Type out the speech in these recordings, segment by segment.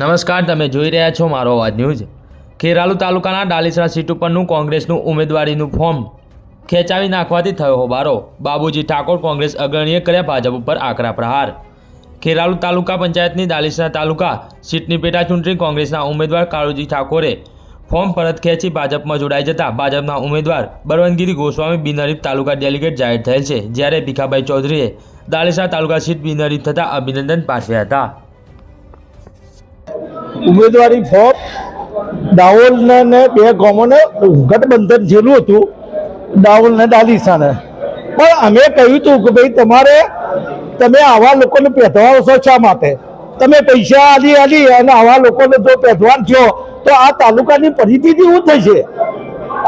નમસ્કાર, તમે જોઈ રહ્યા છો મારો અવાજ ન્યૂઝ. ખેરાલુ તાલુકાના ડાલીસરા સીટ ઉપરનું કોંગ્રેસનું ઉમેદવારીનું ફોર્મ ખેંચાવી નાખવાથી થયો હોબારો. બાબુજી ઠાકોર કોંગ્રેસ અગ્રણીએ કર્યા ભાજપ ઉપર આકરા પ્રહાર. ખેરાલુ તાલુકા પંચાયતની ડાલીસરા તાલુકા સીટની પેટા ચૂંટણી કોંગ્રેસના ઉમેદવાર કાળુજી ઠાકોરે ફોર્મ પરત ખેંચી ભાજપમાં જોડાઈ જતા ભાજપના ઉમેદવાર બળવંતગીરી ગોસ્વામી બિનહરીફ તાલુકા ડેલિગેટ જાહેર થયેલ છે, જ્યારે ભીખાભાઈ ચૌધરીએ ડાલીસરા તાલુકા સીટ બિનહરીફ થતાં અભિનંદન પાઠવ્યા હતા. ઉમેદવારી ફોર્મ દાહોદને ને બે ગામોને ગઠબંધન જેલું હતું દાહોદ ને ડાલીસાને પણ અમે કહ્યું હતું કે ભાઈ તમારે, તમે આવા લોકોને પેધવાઓ છો શા માટે? તમે પૈસા આલી આલી અને આવા લોકોને જો પહેરવાન છો તો આ તાલુકાની પરિસ્થિતિ શું થશે?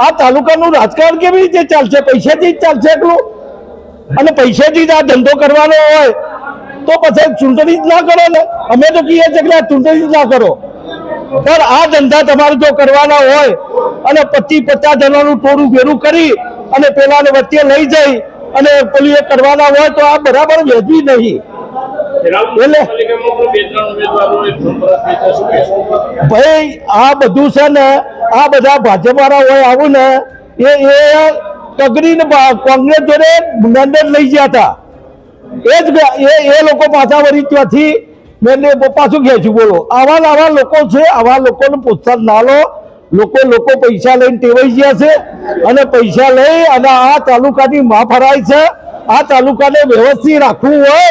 આ તાલુકાનું રાજકારણ કેવી રીતે ચાલશે? પૈસાથી જ ચાલશે એટલું અને પૈસાથી જ આ ધંધો કરવાનો હોય તો પછી ચૂંટણી જ ના કરો ને? અમે તો કહીએ છીએ કે ચૂંટણી જ ના કરો. પણ આ ધંધા તમારે જો કરવાના હોય અને પચીસ પચાસ જણાનું ટોળું ભેરું કરી અને પેલાને વચ્ચે લઈ જઈ અને પેલું એ કરવાના હોય તો આ બરાબર વેચવી નહીં. ભાઈ, આ બધું છે ને, આ બધા ભાજપવાળા હોય આવું ને, એ એ તગડીને કોંગ્રેસ જોડે મેન્ડેટ લઈ ગયા હતા. એ જ એ લોકો પાછા વળી ત્યાંથી મેં પાછું ખેંચ્યું, બોલો. આવા આવા લોકો છે, આવા લોકોને પ્રોત્સાહન ના લો. લોકો લોકો પૈસા લઈને ટેવાઈ ગયા છે અને પૈસા લઈ અને આ તાલુકાની માં ફરાય છે. આ તાલુકાને વ્યવસ્થિત રાખવું હોય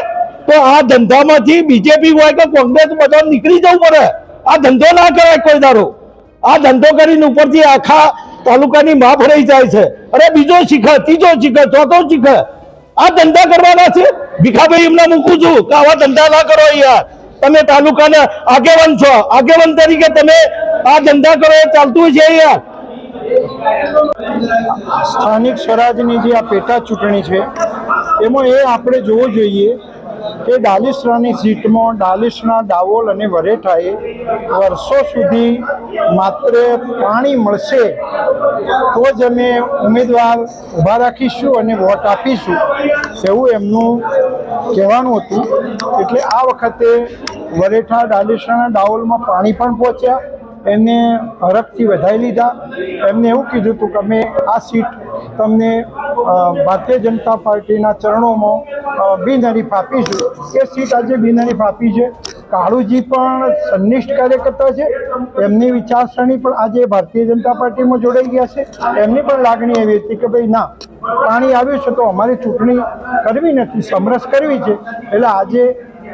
તો આ ધંધામાંથી બીજેપી હોય કે કોંગ્રેસ બધા નીકળી જવું પડે. આ ધંધો ના કરાય કોઈ દારો આ ધંધો કરીને ઉપરથી આખા તાલુકાની માં ફરાઈ જાય છે. અરે બીજો શીખે ત્રીજો શીખે ચોથો શીખે આ ધંધા કરવાના છે? ભીખાભાઈ, એમને મૂકું છું કે આવા ધંધા ના કરો યાર તમે તાલુકાના આગેવાન છો. આગેવાન તરીકે તમે આ ધંધા કરો, એ ચાલતું છે યાર સ્થાનિક સ્વરાજની જે આ પેટા ચૂંટણી છે, એમાં એ આપણે જોવું જોઈએ કે ડાલીસરાની સીટમાં ડાલીસના ડાવોલ અને વરેઠાએ વર્ષો સુધી માત્ર પાણી મળશે તો જ અમે ઉમેદવાર ઊભા રાખીશું અને વોટ આપીશું. એવું એમનું કહેવાનું હતું. એટલે આ વખતે વરેઠા, ડાલેસણા ડાવોલમાં પાણી પણ પહોંચ્યા. એમને હરખથી વધારી લીધા. એમને એવું કીધું હતું કે અમે આ સીટ તમને ભારતીય જનતા પાર્ટીના ચરણોમાં બિનહરીફ આપીશું. એ સીટ આજે બિનહરીફ આપી છે. કાળુજી પણ સંનિષ્ઠ કાર્યકર્તા છે. એમની વિચારસરણી પણ આજે ભારતીય જનતા પાર્ટીમાં જોડાઈ ગયા છે. એમની પણ લાગણી એવી હતી કે ભાઈ ના પાણી આવ્યું છે તો અમારી ચૂંટણી કરવી નથી, સમરસ કરવી છે. એટલે આજે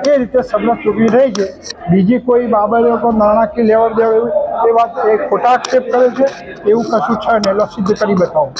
એ રીતે સમરસ ચૂંટણી થઈ છે. બીજી કોઈ બાબતે કોઈ નાણાકીય લેવડ દેવડ એવું, એ વાત એ ખોટા આક્ષેપ કરે છે, એવું કશું છે ને એટલે સિદ્ધ કરી બતાવો.